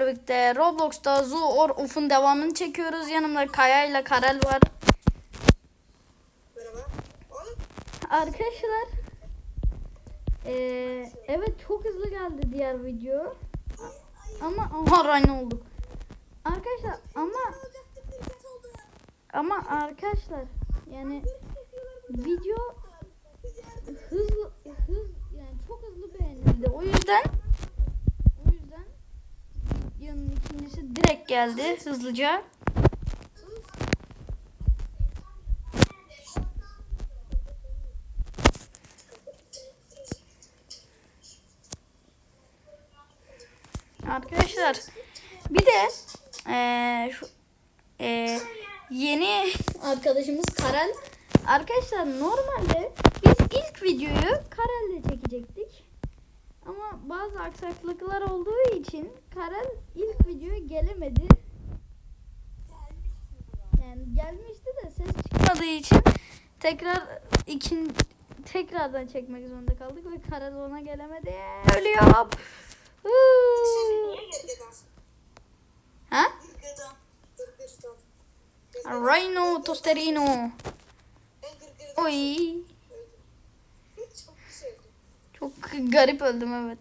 birlikte Roblox'ta Zoo or Of'un devamını çekiyoruz. Yanımda Kaya ile Karel var. Merhaba. Oğlum Arkadaşlar eee, evet çok hızlı geldi diğer video. Ama aha aynı olduk. Arkadaşlar ama ama arkadaşlar yani video hızlı hız yani çok hızlı beğenildi. O yüzden videonun ikincisi direkt geldi hızlıca. Arkadaşlar bir de eee, şu, eee, yeni arkadaşımız Karel. Arkadaşlar normalde biz ilk videoyu Karel'le çekecektik. Ama bazı aksaklıklar olduğu için Karel ilk videoya gelemedi. Yani gelmişti de ses çıkmadığı için tekrar ikin tekrardan çekmek zorunda kaldık ve Karel ona gelemedi. Ölüyorum. Geldin aslında? Ha? Rhino Tosterino. Oy. Çok garip öldüm evet.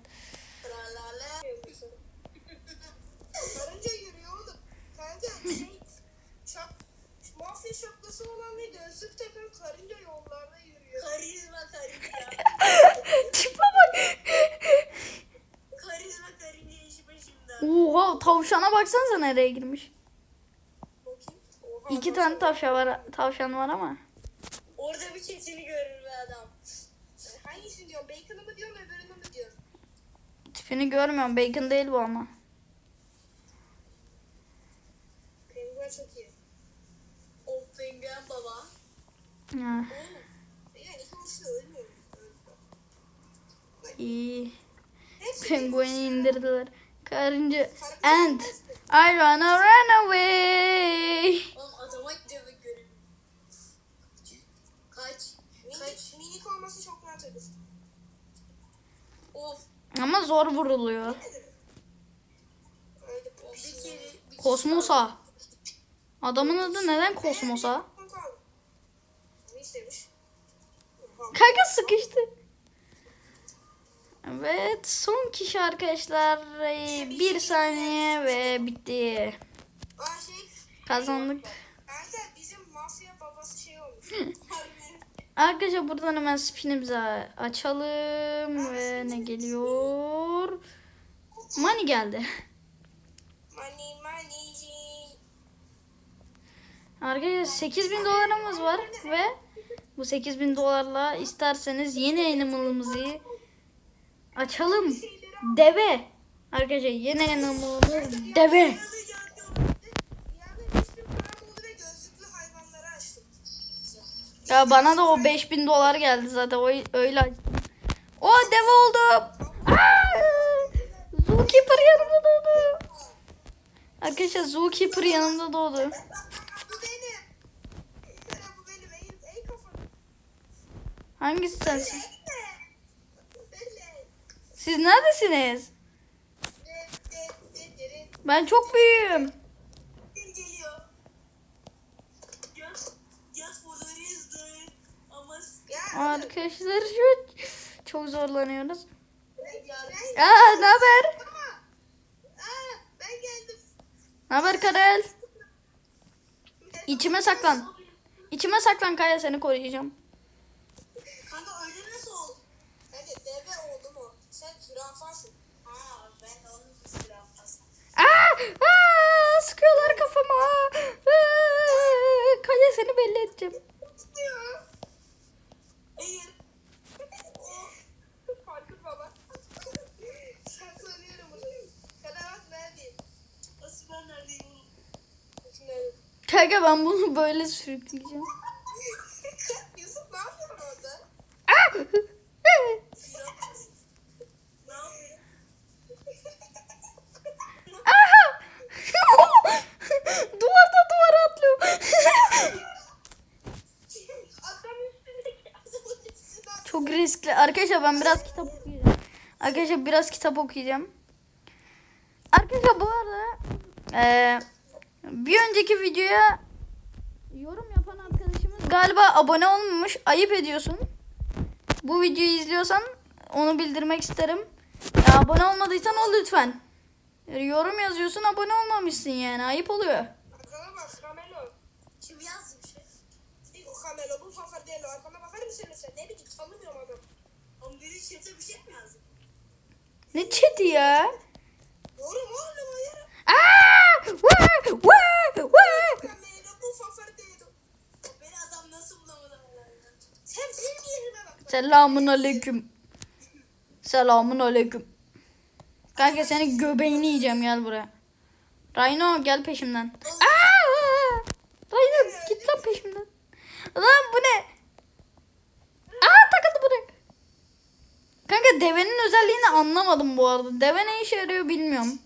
Karınca yürüyor oğlum. Kanka şey mafya şapkası olan ve gözlük takan karınca yollarda yürüyor. Karizma karınca. Tipe bak. Karizma karınca işi. Oha tavşana baksanıza nereye girmiş. Bakayım. Oha, İki tane tavşan var, tavşan var ama. Orada bir keçini görür be adam. Hangisini diyorsun? Bacon'ı mı diyorsun öbürünü mü diyorsun? Tipini görmüyorum. Bacon değil bu ama. Penguen çok iyi. Of penguen baba. Ha, Yani uçlu ölmüyor. iyi. Pengueni indirdiler. Karınca. And I wanna run away. Oğlum adama gidiyor ve görün. Kaç. Kaç. Minik olması çok rahat olur. Of. Ama zor vuruluyor. Kosmosa. Adamın adı neden Kosmosa? Kanka sıkıştı. Evet son kişi arkadaşlar. Bir saniye ve bitti. Aa şey. Kazandık. Kanka bizim mafya babası şey olmuş. Arkadaşlar buradan hemen spinimizi açalım ve ne geliyor? Money geldi. Money money. Arkadaşlar 8000 dolarımız var ve bu 8000 dolarla isterseniz yeni animal'ımızı açalım. Deve. Arkadaşlar yeni animal'ımız deve. Ya bana da o 5000 dolar geldi zaten o öyle. O deve oldum. Aa! Zookeeper yanımda doğdu. Arkadaşlar Zookeeper yanımda doğdu. Hangisi sensin? Siz neredesiniz? De, de, de, de, de. Ben çok büyüğüm. Bir geliyor. Just, just for the reason. Ama ya, Arkadaşlar şu çok zorlanıyoruz. Aa ne haber? Ne haber Karel? İçime saklan. İçime saklan Kaya seni koruyacağım. Kanka öyle nasıl sıkıyorlar kafama. Aa, Kaya seni belli edeceğim. Tutuyor. Hayır. Farkın baba. Saklanıyorum burada. Kanaat neredeyim? Asıl ben neredeyim? Asıl neredeyim? Kanka ben bunu böyle sürükleyeceğim. Yusuf ne yapıyorsun orada? Aha! Duvarda duvara atlıyorum. Adam üstündeki adamın üstüne at- Çok riskli. Arkadaşlar ben biraz kitap okuyacağım. Arkadaşlar biraz kitap okuyacağım. Arkadaşlar bu arada eee, bir önceki videoya yorum yapan arkadaşımız galiba abone olmamış. Ayıp ediyorsun. Bu videoyu izliyorsan onu bildirmek isterim. Ya, abone olmadıysan ol lütfen. Yorum yazıyorsun abone olmamışsın yani ayıp oluyor. Arkana bak Camelo. Kim yazmış? İlk o Camelo bu Fafardello. Arkana bakar mısın sen? Ne bileyim tanımıyorum adam. Onun biri çete bir şey mi yazdı? Ne chat'i ya? Doğru mu oğlum o ya? Aa! Vaa! Vaa! Vaa! Camelo bu Fafardello. Beni adam nasıl bulamadı? Sen benim yerime bak. Selamun aleyküm. Selamun aleyküm. Kanka senin göbeğini yiyeceğim gel buraya. Rhino gel peşimden. Aa! Rhino git lan peşimden. Lan bu ne? Aa takıldı bırak. Kanka devenin özelliğini anlamadım bu arada. Deve ne işe yarıyor bilmiyorum.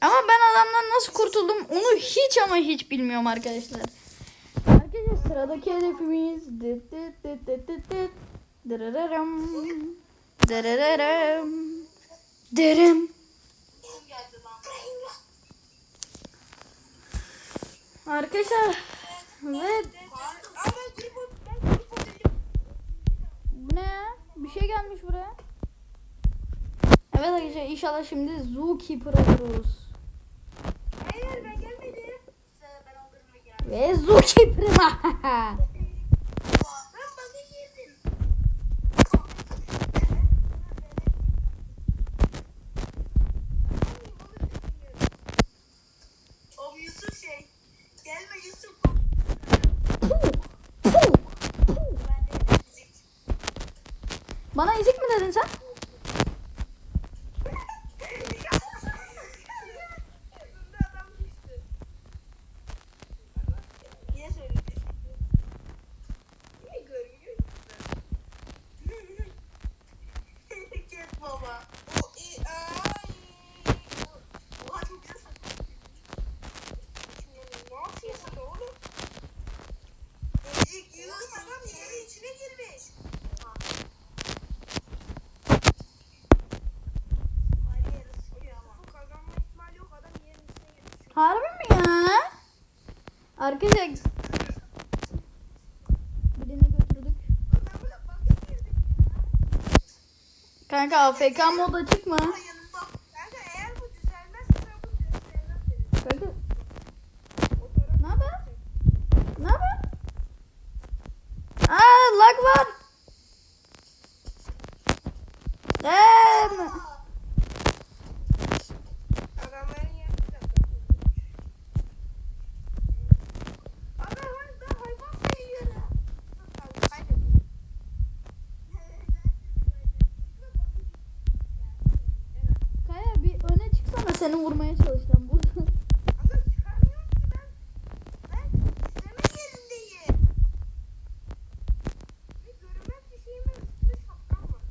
Ama ben adamdan nasıl kurtuldum onu hiç ama hiç bilmiyorum arkadaşlar. Sıradaki hedefimiz dıt dıt dıt dıt dıt dıt. Dırırırım. Dırırırım. Derim. Arkadaşlar ve bu ne ya? Bir şey gelmiş buraya. Evet arkadaşlar inşallah şimdi Zookeeper oluruz. Jesus, que prima! Kanka AFK mod açık mı? Ama yanımda. Kanka eğer bu düzelmezse ben bunu göstermem dedim. Kanka O taraf- ne haber? Ne haber? Aa lag var. Eee, Adamların yerini de Abi ben, ben hayvan sayıyorum. Abi kaybettim. Kaya bir öne çıksana seni vurmaya çalışacağım burada. Ama çıkarmıyorum ki ben. Ben izleme yerindeyim. Bir görünmez bir şeyim var. Üstünde şapkam var.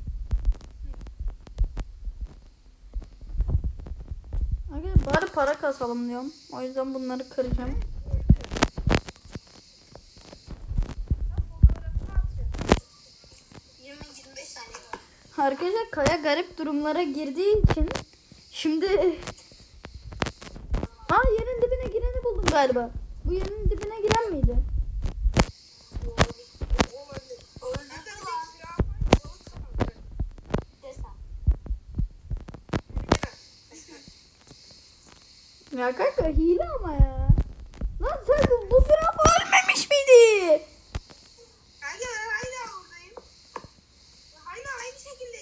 Arkadaşlar bari para kasalım diyorum. O yüzden bunları kıracağım. Ben fotoğrafını atacağım. 20-25 saniye var. Arkadaşlar Kaya garip durumlara girdiği için şimdi Aa yerin dibine gireni buldum galiba. Bu yerin dibine giren miydi? Ya kanka hile ama ya. Lan sen bu, zürafa ölmemiş miydi?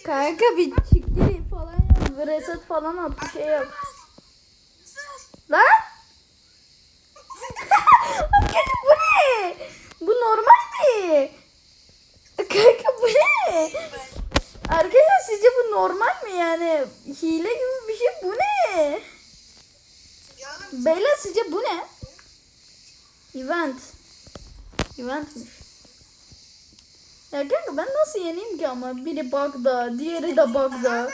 Kanka bir çıktı falan yap. Reset falan at bir şey yap. Lan? Arkadaşlar bu ne? Bu mi? Kanka bu ne? Arkadaşlar sizce bu normal mi yani? Hile gibi bir şey bu ne? Beyler sizce bu ne? Event. Eventmiş. Ya kanka ben nasıl yeneyim ki ama biri bug'da, diğeri de bug'da.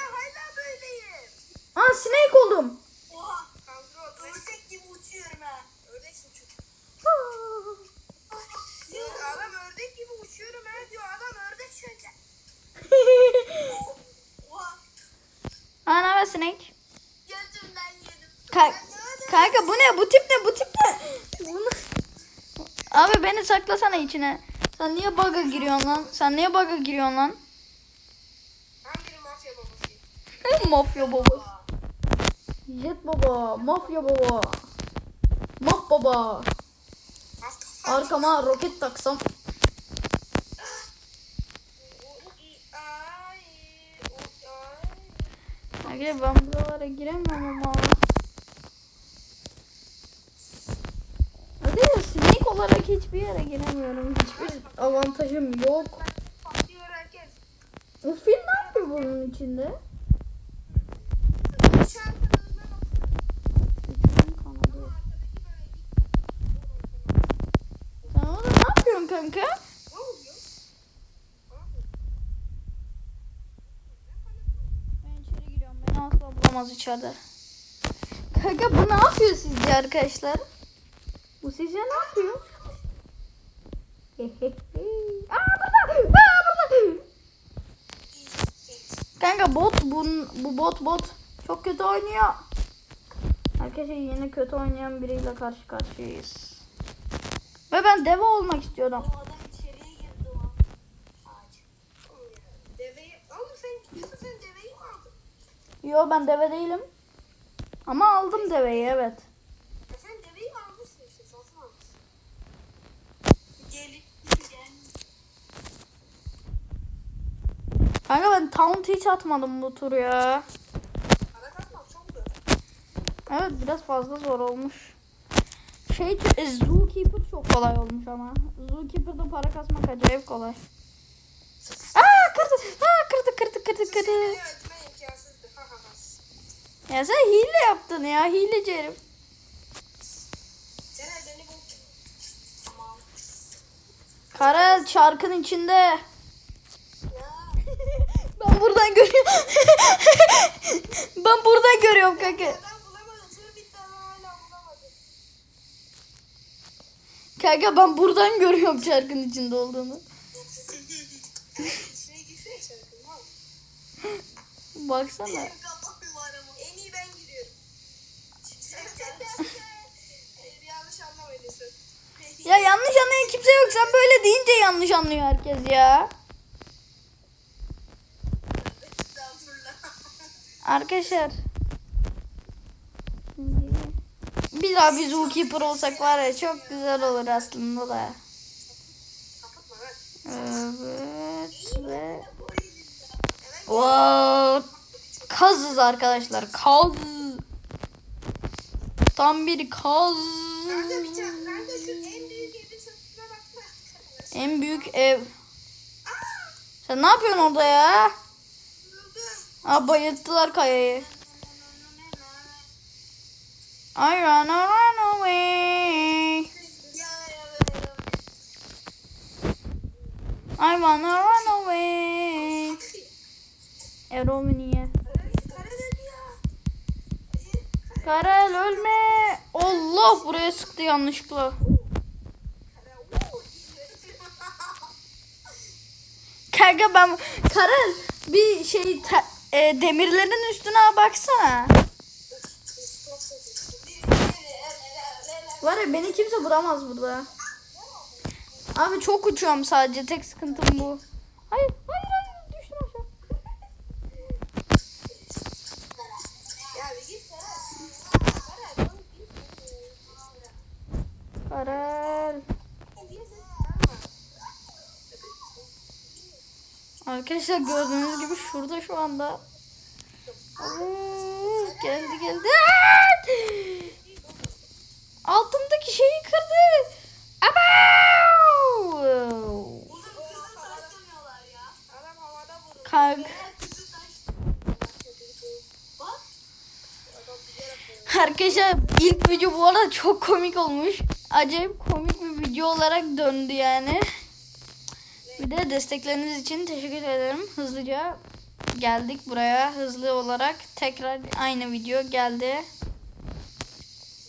Aa snake oldum. Ördek gibi uçuyorum ha. Ördeksin çünkü. Diyor, adam ördek gibi uçuyorum ha diyor. Adam ördek çünkü. Ve snake. Gel Ka- kanka bu ne? Bu tip ne? Bu tip ne? Bunu... Abi beni saklasana içine. Sen niye bug'a giriyorsun lan? Sen niye bug'a giriyorsun lan? Ben bir mafya babasıyım. mafya baba. Jet baba. Mafya baba. Maf baba. Arkama roket taksam. Aga ben buralara giremiyorum ama. Hadi ya sinek olarak hiçbir yere giremiyorum. Hiçbir avantajım yok. Patlıyor herkes. O fil ne yapıyor bunun içinde? Şarkının önüne baksana. Üçgen kanadı. Arkadaki böyle Sen orada ne yapıyorsun kanka? Ne oluyor? Ben içeri giriyorum. Beni bulamaz içeride. Kanka bu ne yapıyor sizce arkadaşlar? Bu sizce ne yapıyor? Aa burada! Aa burada! Kanka bot bu, bu bot bot çok kötü oynuyor. Arkadaşlar yine kötü oynayan biriyle karşı karşıyayız. Ve ben deve olmak istiyordum. O adam içeriye girdi o an. Ağaç. Deveyi... Oğlum sen Yusuf sen deveyi mi aldın? Yo ben deve değilim. Ama aldım deveyi evet. Ya sen deveyi mi almışsın işte? Satın almışsın. Gel. Kanka ben taunt hiç atmadım bu tur ya. Para katmak çok zor. Evet biraz fazla zor olmuş. Şey e, Zookeeper çok kolay olmuş ama. Zookeeper'da para kasmak acayip kolay. Aa kırdı. Aa kırdı kırdı kırdı kırdı. Seni öldürmen imkansızdı. Ha ha ha. Ya sen hile yaptın ya hileci herif. Karel çarkın içinde. Ben buradan görüyorum. ben buradan görüyorum kanka. Kanka ben buradan görüyorum çarkın içinde olduğunu. Baksana. Benim kafam var ama. En iyi ben giriyorum. Hayır yanlış anlamayın sen. Ya yanlış anlayan kimse yok. Sen böyle deyince yanlış anlıyor herkes ya. Arkadaşlar. Bir daha bir zookeeper olsak var ya çok güzel olur aslında da. Evet ve... Wow. Kazız arkadaşlar. Kaz. Tam bir kaz. Kanka bir tane. Kanka şu en büyük evin çatısına baksana. En büyük ev. Sen ne yapıyorsun orada ya? Aa bayılttılar kayayı. I run, I run away. I wanna run away. Dedi ya. Karel ölme. Allah buraya sıktı yanlışlıkla. Kara. Woo. Kanka ben Karel bir şey te- e, demirlerin üstüne baksana. Var ya beni kimse vuramaz burada. Abi çok uçuyorum sadece tek sıkıntım bu. Hayır hayır hayır düştüm aşağı. Ya bir git Kara. Kara. oğlum git. Karel. Arkadaşlar gördüğünüz gibi şurada şu anda. Oo, geldi geldi. Altımdaki şeyi kırdı. Bilerek vurdu. Arkadaşlar ilk video bu arada çok komik olmuş. Acayip komik bir video olarak döndü yani. Bir de destekleriniz için teşekkür ederim. Hızlıca geldik buraya. Hızlı olarak tekrar aynı video geldi.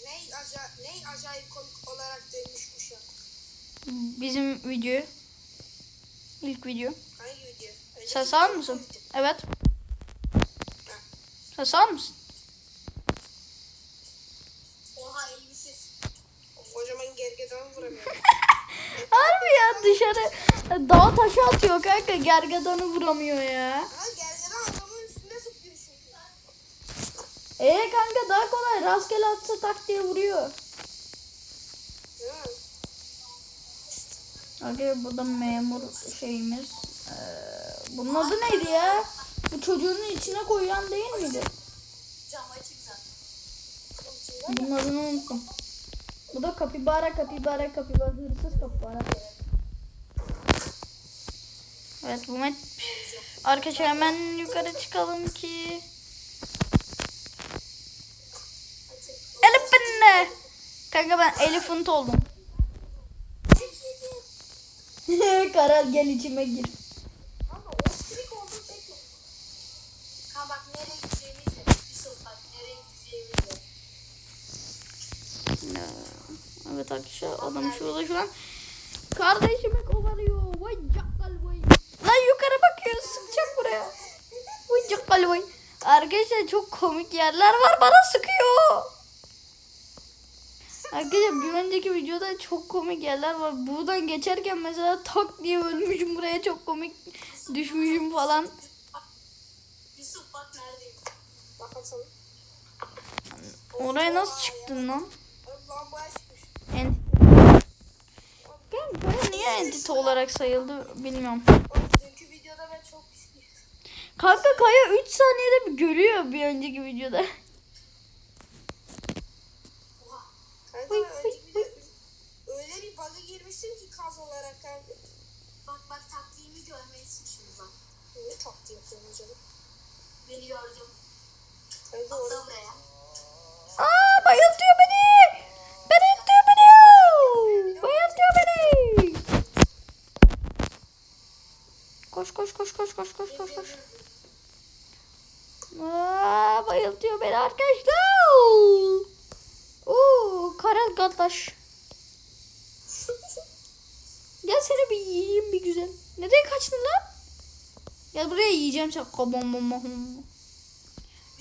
Ney acayip, ney acayip komik olarak şu an. Bizim video. İlk video. Hangi video? Önce Ses alır mısın? Evet. Ses alır mısın? ben gergedan vuramıyorum. Harbi ya dışarı dağ taşı atıyor kanka gergedanı vuramıyor ya. Çünkü. E kanka daha kolay rastgele atsa tak diye vuruyor. Arkadaşlar burada memur şeyimiz. Ee, bunun adı neydi ya? Bu çocuğun içine koyan değil miydi? Bunun adını unuttum. Bu da kapibara kapibara kapibara hırsız kapibara. Evet bu met. Arkadaşlar hemen yukarı çıkalım ki. Elif benimle. Kanka ben elephant oldum. Karal gel içime gir. Evet arkadaşlar adam şurada şu an kardeşimi Arkadaşlar çok komik yerler var bana sıkıyor. Arkadaşlar bir önceki videoda çok komik yerler var. Buradan geçerken mesela tak diye ölmüşüm buraya çok komik düşmüşüm falan. Yusuf bak neredeyim. Bakalım. Oraya nasıl çıktın lan? Ent Kanka niye entity olarak sayıldı bilmiyorum. Kanka Kaya 3 saniyede bir görüyor bir önceki videoda. Oha. Kanka ben önceki video öyle bir bug'a girmiştim ki kaz olarak kanka. Bak bak taktiğimi görmelisin şimdi bak. Ne taktiği yapıyorsun acaba? Beni gördüm. Kanka orada buraya. Aa bayıltıyor arkadaşlar. Oo, Karel kardeş. Gel seni bir yiyeyim bir güzel. Nereye kaçtın lan? Gel buraya yiyeceğim sen. Kabam bam bam.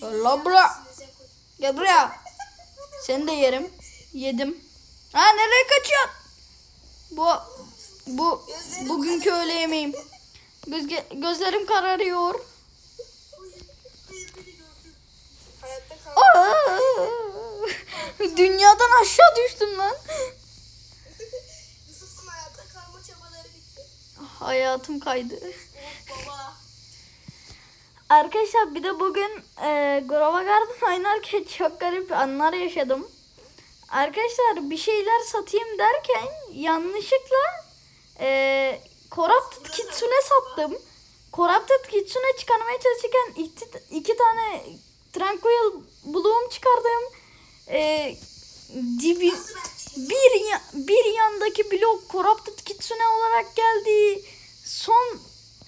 Gel lan buraya. Gel buraya. Seni de yerim. Yedim. Ha nereye kaçıyorsun? Bu bu bugünkü öğle yemeğim. Gözlerim kararıyor. Hayatta kal. Aa! Dünyadan aşağı düştüm lan. Yusuf'un hayatta kalma çabaları bitti. Hayatım kaydı. Oh baba. Arkadaşlar bir de bugün e, Grova Garden oynarken çok garip anlar yaşadım. Arkadaşlar bir şeyler satayım derken yanlışlıkla e, Corrupted Kitsune sattım. Corrupted Kitsune çıkarmaya çalışırken iki, iki tane Tranquil Bloom çıkardım. E, dibi, bir, bir yandaki blok Corrupted Kitsune olarak geldi. Son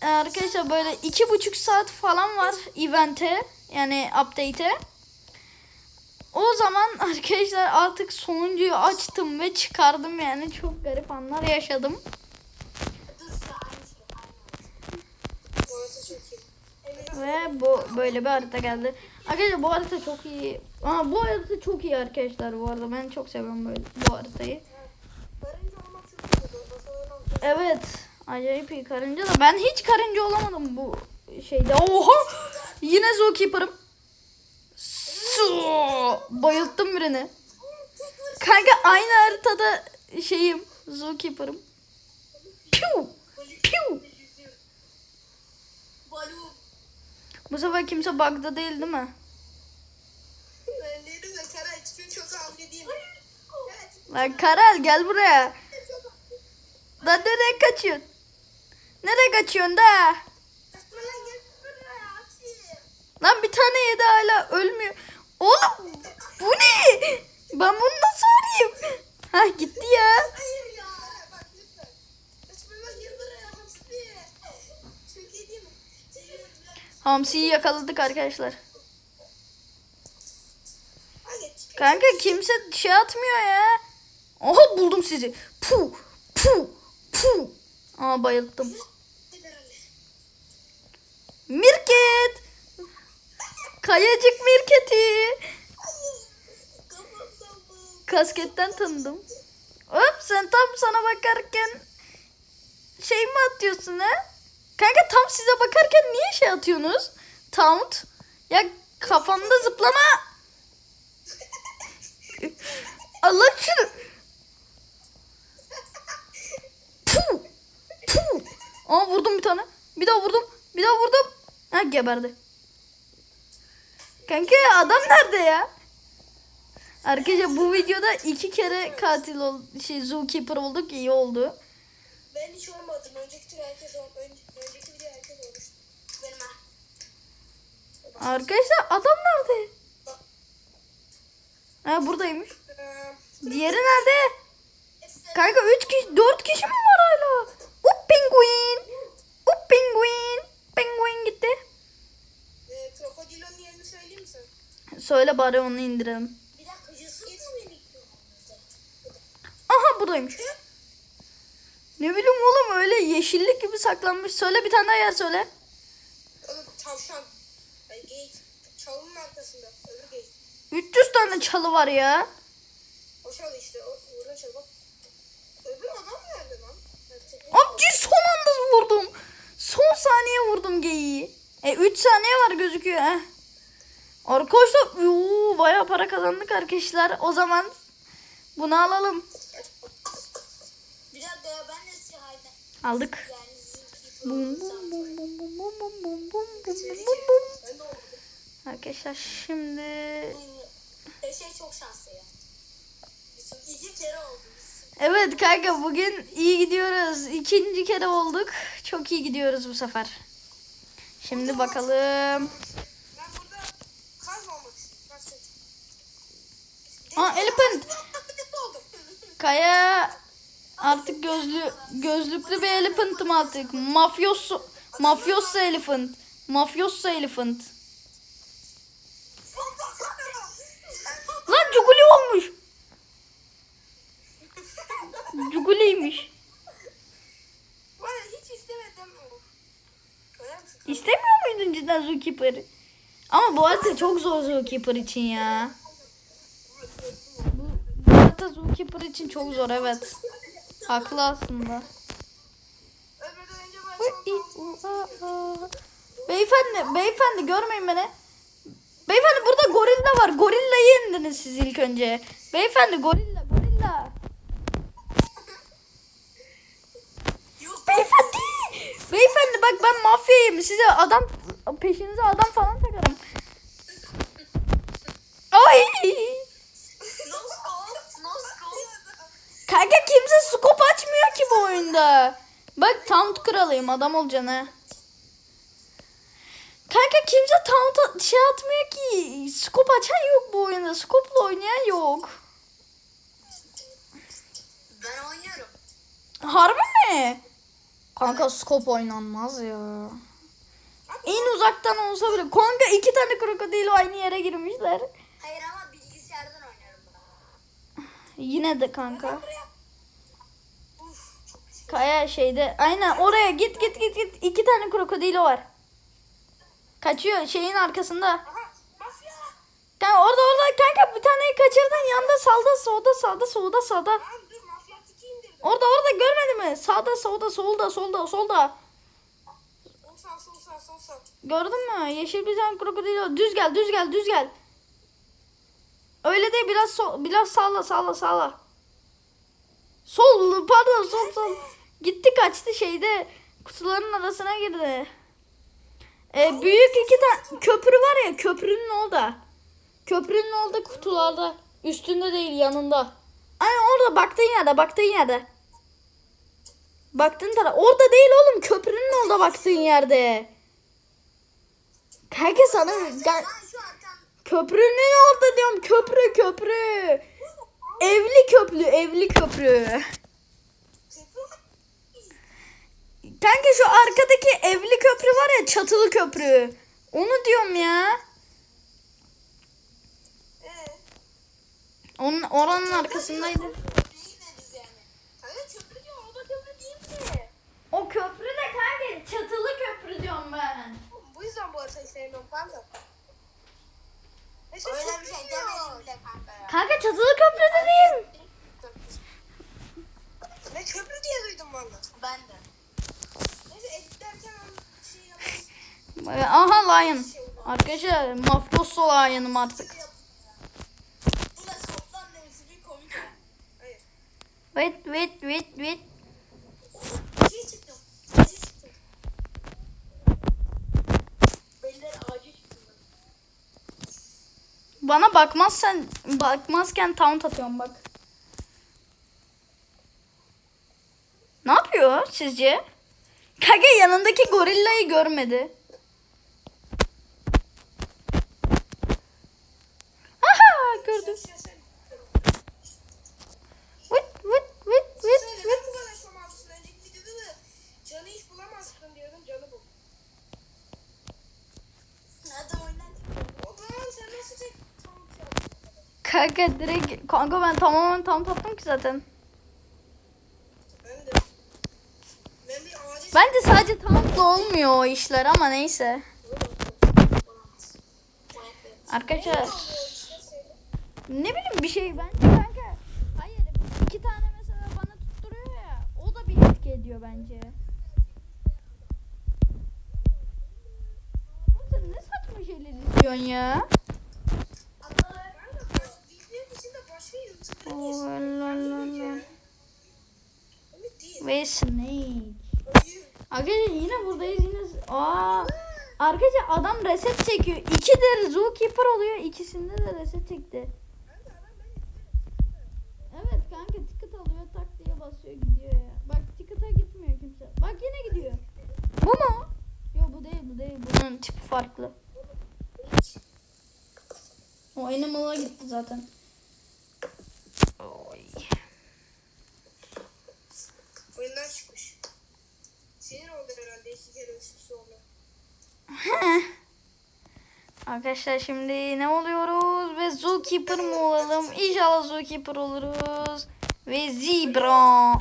e, arkadaşlar böyle iki buçuk saat falan var event'e yani update'e. O zaman arkadaşlar artık sonuncuyu açtım ve çıkardım yani çok garip anlar yaşadım. Ve bu böyle bir harita geldi. Arkadaşlar bu harita çok iyi. Aa, bu harita çok iyi arkadaşlar bu arada. Ben çok seviyorum böyle bu haritayı. Evet. Acayip iyi karınca da ben hiç karınca olamadım bu şeyde. Oha! Yine zookeeper'ım. Su! Bayılttım birini. Kanka aynı haritada şeyim. Zookeeper'ım. Piu! Piu! Bu sefer kimse bug'da değil değil mi? Lan Karel gel buraya. Lan nereye kaçıyorsun? Nereye kaçıyorsun da? Lan bir tane yedi hala ölmüyor. Oğlum bu ne? Ben bunu nasıl vurayım? Ha gitti ya. Hamsi'yi yakaladık arkadaşlar. Kanka kimse şey atmıyor ya. Oha buldum sizi. Pu pu pu. Aa bayılttım. Mirket. Kayacık Mirket'i. Kasketten tanıdım. Sen tam sana bakarken şey mi atıyorsun ha? Kanka tam size bakarken niye şey atıyorsunuz? Taunt. Ya kafamda zıplama. Allah şunu. Aa vurdum bir tane. Bir daha vurdum. Bir daha vurdum. Ha geberdi. Kanka adam nerede ya? Arkadaşlar bu videoda iki kere katil ol şey zookeeper olduk iyi oldu. Ben hiç olmadım. Önceki tur herkes ol, ön, önceki video herkes olmuştu. Benim ha. Arkadaşlar adam nerede? Ha buradaymış. Ee, Diğeri nerede? Kanka 3 kişi 4 kişi mi var hala? Penguin. Up penguin. Penguin gitti. e, krokodilonun yerini söyleyeyim mi sana? Söyle bari onu indirelim. Bir dakika Yusuf gitmedik. Aha buradaymış. Ne bileyim oğlum öyle yeşillik gibi saklanmış. Söyle bir tane daha yer söyle. Oğlum tavşan. Geyik. Çalının arkasında. Öbür geyik. 300 tane çalı var ya. O çalı işte. O çalı bak. Öbür adam lan? Amca son anda vurdum. Son saniye vurdum geyiği. E 3 saniye var gözüküyor. Heh. Arkadaşlar yoo, bayağı para kazandık arkadaşlar. O zaman bunu alalım. Bir dakika ya ben de sihayden. Aldık. Bum bum bum bum bum bum bum bum bum bum bum bum. Arkadaşlar şimdi Ee, şey çok şanslı ya. İki kere oldu. Evet kanka bugün iyi gidiyoruz. İkinci kere olduk. Çok iyi gidiyoruz bu sefer. Şimdi bakalım. Aa elephant. Kaya artık gözlü gözlüklü bir elephant'ım artık. Mafyoso mafyoso elephant. Mafyoso elephant. Var ya hiç istemedim. İstemiyor muydun cidden Zookeeper'ı? Ama bu harita çok zor Zookeeper için ya. Bu, bu harita Zookeeper için çok zor evet. Haklı aslında. Beyefendi, beyefendi görmeyin beni. Beyefendi burada gorilla var. Gorillayı indiniz siz ilk önce. Beyefendi gorilla, gorilla. Yok. Beyefendi. Beyefendi bak ben mafyayım. Size adam peşinize adam falan takarım. Ay. Kanka kimse scope açmıyor ki bu oyunda. Bak taunt kralıyım adam olacaksın ha. Kanka kimse taunt şey atmıyor ki. Scope açan yok bu oyunda. Scope'la oynayan yok. Ben oynuyorum. Harbi mi? Kanka scope oynanmaz ya. En uzaktan olsa bile. Kanka iki tane krokodil aynı yere girmişler. Hayır ama bilgisayardan oynuyorum bunu. Yine de kanka. Güzel. Kaya şeyde. Aynen oraya git git git git. İki tane krokodilo var. Kaçıyor şeyin arkasında. Kanka orada orada kanka bir taneyi kaçırdın. Yanda sağda solda sağda solda sağda. Lan Orada orada görmedi mi? Sağda solda solda solda solda. Gördün mü? Yeşil bir tane krokodil. Düz gel, düz gel, düz gel. Öyle değil biraz sol, biraz sağla, sağla, sağla. Sol, pardon, sol, sol. Gitti kaçtı şeyde kutuların arasına girdi. Ee, büyük iki tane köprü var ya köprünün orada. Köprünün orada kutularda. Üstünde değil yanında. Aynen orada baktığın yerde baktığın yerde. Baktığın taraf. Orada değil oğlum köprünün orada baktığın yerde. Kanka sana gel- köprünün orada diyorum köprü köprü. Evli köprü evli köprü. Kanka şu arkadaki evli köprü var ya çatılı köprü. Onu diyorum ya. Eee. Onun oranın arkasındaydı. Değiliz yani. Kanka köprü diyor o da köprü değil mi? O köprü de kanka çatılı köprü diyorum ben. Bu yüzden bu haritayı sevmiyorum kanka. Öyle bir şey demedim bile kanka ya. Kanka çatılı köprü de değil. köprü diye duydum valla. Ben de. Neyse editlerken şey yaparız. Ee, Aha Lion. Arkadaşlar mafyoso Lion'ım artık. Bu da toplam demesi bir komik ha. Hayır. Wait wait wait wait. Bana bakmazsan bakmazken taunt atıyorum bak. Ne yapıyor sizce? Kage yanındaki gorillayı görmedi. Aha gördüm. Şey sen. Vıt vıt vıt vıt Sen vıt. neden bu kadar şomafsın? Önceki videoda da canı hiç bulamazsın diyordum canı bul. Hadi oynan. O zaman sen nasıl tek taunt yaptın? Kanka direkt kanka ben tamamen taunt attım ki zaten. Ben de. Ben bir Bence sadece tauntla olmuyor o işler ama neyse. Arkadaşlar ne bileyim bir şey bence kanka. Hayır iki tane mesela bana tutturuyor ya o da bir etki ediyor bence. Sen ne saçma şeyler izliyorsun ya? Video dışında başka YouTuber'a Oh, girsin. la, la, Farklı la. ya. Öyle değil. Ve Snake. Arkadaşlar yine buradayız yine. Aa. Arkadaşlar adam reset çekiyor. İki de Zookeeper oluyor. İkisinde de reset çekti. Evet kanka ticket alıyor tak diye basıyor gidiyor ya. Bak ticket'a gitmiyor kimse. Bak yine gidiyor. Bu mu? Yok bu değil bu değil. Bunun tipi farklı. O animal'a gitti zaten. Oy. oyundan çıkmış. Sinir oldu herhalde iki kere üst üste oldu. Arkadaşlar şimdi ne oluyoruz ve Zookeeper mı olalım? İnşallah Zookeeper oluruz. Ve Zebra.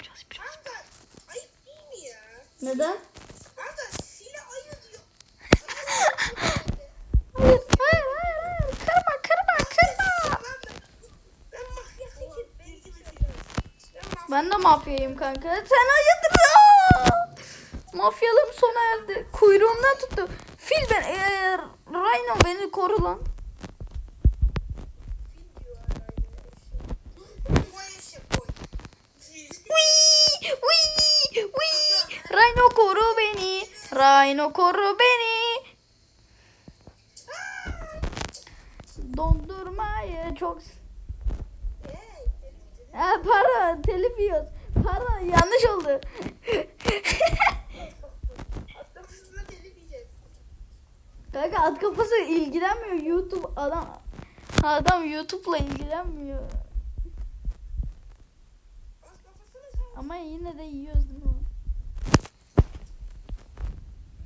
Biraz biraz. Neden? Ben, de mafyayım kanka. Sen hayırdır? Mafyalığım sona erdi. Kuyruğumdan tuttu. Fil ben. Ee, Rhino beni koru lan. Wii, wii, wii. Rhino koru beni. Rhino koru beni. Dondurmayı çok... Hey, telif Ha, pardon telif yiyoruz. Pardon yanlış oldu. Hastasına telif yiyeceğiz. Kanka at kafası ilgilenmiyor YouTube adam adam YouTube'la ilgilenmiyor. Ama yine de yiyoruz değil mi?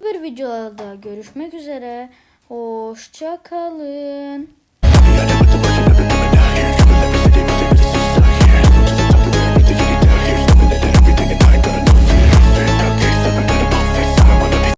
Bir videoda görüşmek üzere. Hoşça kalın.